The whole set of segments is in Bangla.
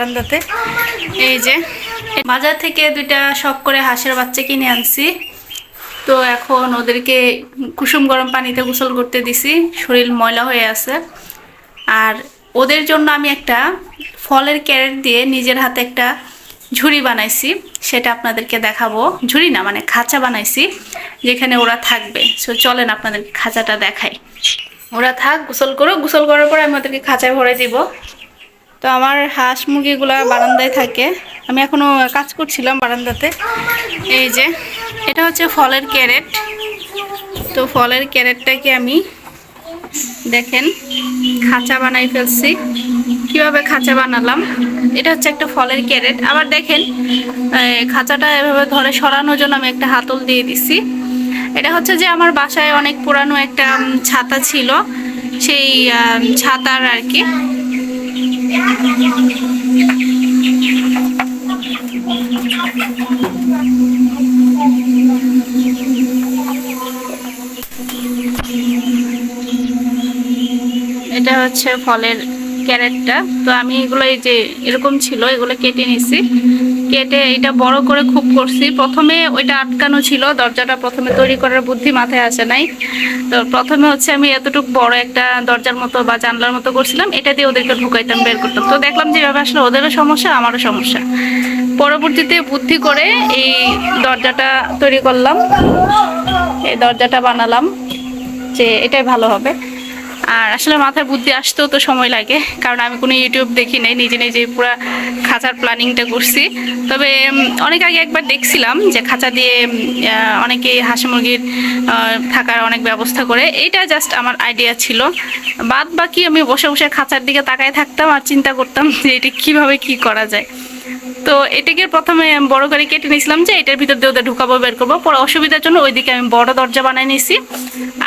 বারান্দাতে। এই যে বাজার থেকে দুইটা শখ করে হাঁসের বাচ্চা কিনে আনছি। তো এখন ওদেরকে কুসুম গরম পানিতে গোসল করতে দিছি, শরীর ময়লা হয়ে আছে। আর ওদের জন্য আমি একটা ফলের ক্যারেট দিয়ে নিজের হাতে একটা ঝুড়ি বানাইছি, সেটা আপনাদেরকে দেখাবো। ঝুড়ি না মানে খাঁচা বানাইছি, যেখানে ওরা থাকবে। সো চলেন আপনাদেরকে খাঁচাটা দেখাই। ওরা থাক, গোসল করো গোসল করার পর আমি ওদেরকে খাঁচায় ভরে দিব। তো আমার হাঁস মুরগিগুলো বারান্দায় থাকে। আমি এখনও কাজ করছিলাম বারান্দাতে। এই যে, এটা হচ্ছে ফলের ক্যারেট। তো ফলের ক্যারেটটাকে আমি, দেখেন, খাঁচা বানাই ফেলছি। কীভাবে খাঁচা বানালাম? এটা হচ্ছে একটা ফলের ক্যারেট। আবার দেখেন খাঁচাটা এভাবে ধরে সরানোর জন্য আমি একটা হাতল দিয়ে দিছি। এটা হচ্ছে যে আমার বাসায় অনেক পুরানো একটা ছাতা ছিল। সেই ছাতার আর কি। এটা হচ্ছে ফলের ক্যারেটটা। তো আমি এগুলো এই যে এরকম ছিল, এগুলো কেটে নিছি। কেটে এটা বড় করে খুব করছি। প্রথমে ওইটা আটকানো ছিল, দরজাটা প্রথমে তৈরি করার বুদ্ধি মাথায় আসে নাই। তো প্রথমে হচ্ছে আমি এতটুকু বড় একটা দরজার মতো বা জানলার মতো করছিলাম, এটা দিয়ে ওদেরকে ঢুকাইতাম, বের করতাম। তো দেখলাম যে যেভাবে আসলে ওদেরও সমস্যা, আমারও সমস্যা। পরবর্তীতে বুদ্ধি করে এই দরজাটা তৈরি করলাম, এই দরজাটা বানালাম, যে এটাই ভালো হবে। আর আসলে মাথায় বুদ্ধি আসতেও তো সময় লাগে, কারণ আমি কোনো ইউটিউব দেখি নাই, নিজে নিজে পুরো খাঁচার প্ল্যানিংটা করছি। তবে অনেক আগে একবার দেখছিলাম যে খাঁচা দিয়ে অনেকেই হাঁস মুরগির থাকার অনেক ব্যবস্থা করে। এইটা জাস্ট আমার আইডিয়া ছিল। বাদ বাকি আমি বসে বসে খাঁচার দিকে তাকায় থাকতাম আর চিন্তা করতাম যে এটা কীভাবে কি করা যায়। তো এটাকে প্রথমে বড় করে কেটে নিয়েছিলাম যে এটার ভিতর দিয়ে ওদের ঢুকাবো, বের করব। পরে অসুবিধার জন্য ওইদিকে আমি বড় দরজা বানিয়ে নিয়েছি।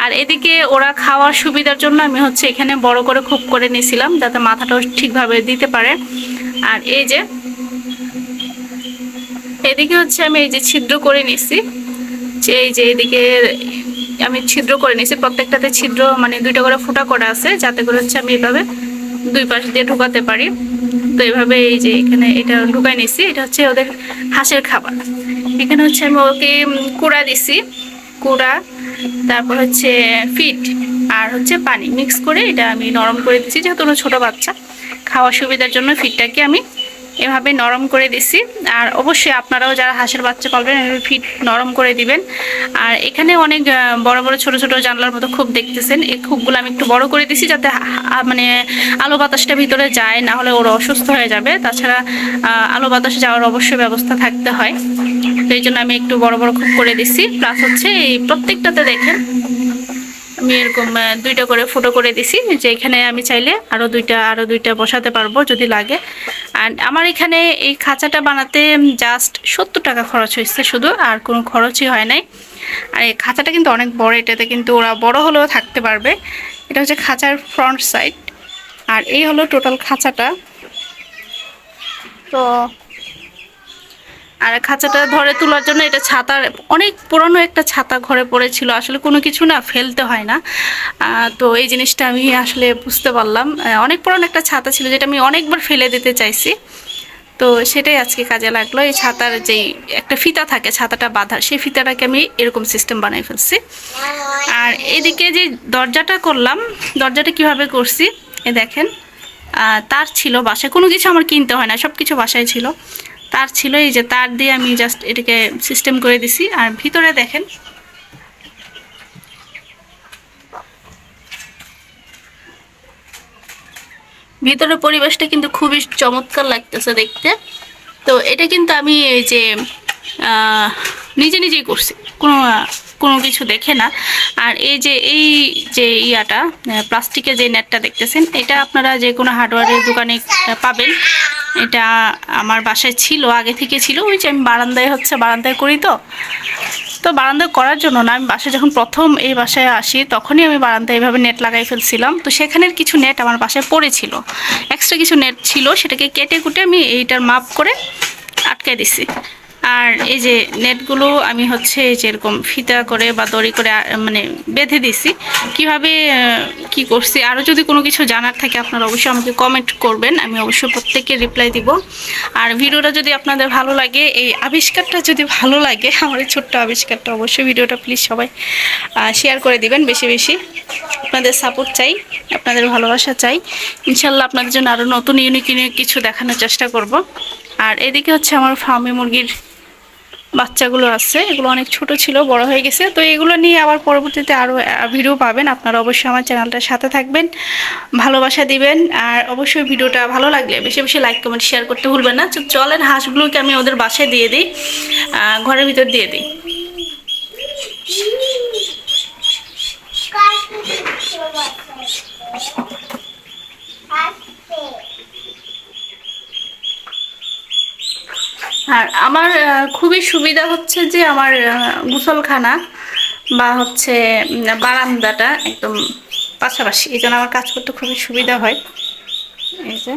আর এদিকে ওরা খাওয়ার সুবিধার জন্য আমি হচ্ছে এখানে বড় করে খুব করে নিয়েছিলাম, যাতে মাথাটাও ঠিকভাবে দিতে পারে। আর এই যে, এদিকে হচ্ছে আমি এই যে ছিদ্র করে নিয়েছি। যে এই যে এদিকে আমি ছিদ্র করে নিয়েছি, প্রত্যেকটাতে ছিদ্র মানে দুইটা করে ফুটা করা আছে, যাতে করে হচ্ছে আমি এভাবে দুই পাশ দিয়ে ঢুকাতে পারি। তো এভাবে এই যে এখানে এটা ঢুকাই নিছি, এটা হচ্ছে ওদের হাঁসের খাবার। এখানে হচ্ছে আমি ওকে কুড়া দিছি, কুড়া, তারপর হচ্ছে ফিট আর হচ্ছে পানি। মিক্স করে এটা আমি নরম করে দিচ্ছি, যেহেতু ওরা ছোটো বাচ্চা খাওয়ার সুবিধার জন্য ফিটটাকে আমি এভাবে নরম করে দিছি। আর অবশ্যই আপনারাও যারা হাঁসের বাচ্চা পালবেন ফিট নরম করে দিবেন। আর এখানে অনেক বড় বড়, ছোট ছোট জানলার মতো খুব দেখতেছেন। এই খুবগুলো আমি একটু বড় করে দিছি যাতে মানে আলো বাতাসটা ভিতরে যায়, না হলে ওরা অসুস্থ হয়ে যাবে। তাছাড়া আলো বাতাসে যাওয়ার অবশ্যই ব্যবস্থা থাকতে হয়। তো এই জন্য আমি একটু বড় বড় খুব করে দিছি। প্লাস হচ্ছে এই প্রত্যেকটাতে দেখেন, আমি এরকম দুইটা করে ফটো করে দিছি যে এখানে আমি চাইলে আরও দুইটা আরও দুইটা বসাতে পারব যদি লাগে। আমার এখানে এই খাঁচাটা বানাতে জাস্ট সত্তর টাকা খরচ হয়েছে শুধু, আর কোনো খরচই হয় নাই। আর এই খাঁচাটা কিন্তু অনেক বড়, এটাতে কিন্তু ওরা বড় হলেও থাকতে পারবে। এটা হচ্ছে খাঁচার ফ্রন্ট সাইড আর এই হলো টোটাল খাঁচাটা। তো আর খাঁচাটা ধরে তোলার জন্য এটা ছাতার, অনেক পুরনো একটা ছাতা ঘরে পড়েছিল। আসলে কোনো কিছু না, ফেলতে হয় না। তো এই জিনিসটা আমি আসলে বুঝতে পারলাম। অনেক পুরনো একটা ছাতা ছিল যেটা আমি অনেকবার ফেলে দিতে চাইছি। তো সেটাই আজকে কাজে লাগল। এই ছাতার যেই একটা ফিতা থাকে, ছাতাটা বাঁধার সেই ফিতাটাকে আমি এরকম সিস্টেম বানাই ফেলছি। আর এদিকে যে দরজাটা করলাম, দরজাটা কীভাবে করছি? এ দেখেন তার ছিল বাসায়। কোনো কিছু আমার কিনতে হয় না সব কিছু বাসায় ছিল। তার ছিল এই যে তার দিয়ে আমি জাস্ট এটাকে সিস্টেম করে দিছি। আর ভিতরে দেখেন, ভিতরের পরিবেশটা কিন্তু খুবই চমৎকার লাগতেছে দেখতে। তো এটা কিন্তু আমি এই যে নিজে নিজেই করছি, কোনো কোনো কিছু দেখে না। আর এই যে এই যে ইয়াটা প্লাস্টিকের যে নেটটা দেখতেছেন, এটা আপনারা যে কোনো হার্ডওয়্যারের দোকানে পাবেন। এটা আমার বাসায় ছিল, আগে থেকে ছিল। ওই যে আমি বারান্দায় হচ্ছে বারান্দায় করি তো। তো বারান্দায় করার জন্য না, আমি বাসায় যখন প্রথম এই বাসায় আসি, তখনই আমি বারান্দায় এইভাবে নেট লাগাই ফেলছিলাম। তো সেখানের কিছু নেট আমার বাসায় পড়েছিল। এক্সট্রা কিছু নেট ছিল, সেটাকে কেটে কুটে আমি এইটার মাপ করে আটকে দিছি। আর এই যে নেটগুলো আমি হচ্ছে এই যে এরকম ফিতা করে বা দড়ি করে মানে বেঁধে দিছি। কীভাবে কি করছি? আরও যদি কোনো কিছু জানার থাকে আপনারা অবশ্যই আমাকে কমেন্ট করবেন, আমি অবশ্যই প্রত্যেককে রিপ্লাই দিব। আর ভিডিওটা যদি আপনাদের ভালো লাগে, এই আবিষ্কারটা যদি ভালো লাগে, আমার এই ছোট্ট আবিষ্কারটা অবশ্যই ভিডিওটা প্লিজ সবাই শেয়ার করে দিবেন বেশি বেশি। আপনাদের সাপোর্ট চাই, আপনাদের ভালোবাসা চাই। ইনশাল্লাহ আপনাদের জন্য আরও নতুন ইউনিক ইউনিক কিছু দেখানোর চেষ্টা করব। আর এদিকে হচ্ছে আমার ফার্মে মুরগির বাচ্চাগুলো আছে, এগুলো অনেক ছোট ছিল, বড় হয়ে গেছে। তো এগুলো নিয়ে আবার পরবর্তীতে আরও ভিডিও পাবেন। আপনারা অবশ্যই আমার চ্যানেলটার সাথে থাকবেন, ভালোবাসা দিবেন। আর অবশ্যই ভিডিওটা ভালো লাগলে বেশি বেশি লাইক, কমেন্ট, শেয়ার করতে ভুলবেন না। চলেন, হাঁসগুলোকে আমি ওদের বাসায় দিয়ে দিই ঘরের ভিতর দিয়ে দিই। আর আমার খুবই সুবিধা হচ্ছে যে আমার গুসলখানা বা হচ্ছে বারান্দাটা একদম পাশাপাশি। এই আমার কাজ করতে খুবই সুবিধা হয়। এই যে।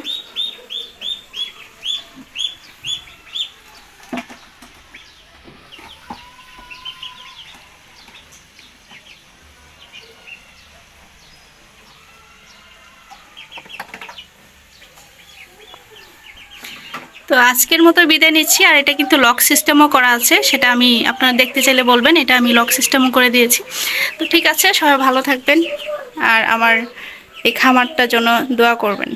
আজকের মতো বিদায় নিচ্ছি, আর এটা কিন্তু লক সিস্টেমও করা আছে, সেটা আমি আপনারা দেখতে চাইলে বলবেন, এটা আমি লক সিস্টেমও করে দিয়েছি। তো ঠিক আছে, সবাই ভালো থাকবেন, আর আমার এই খামারটার জন্য দোয়া করবেন।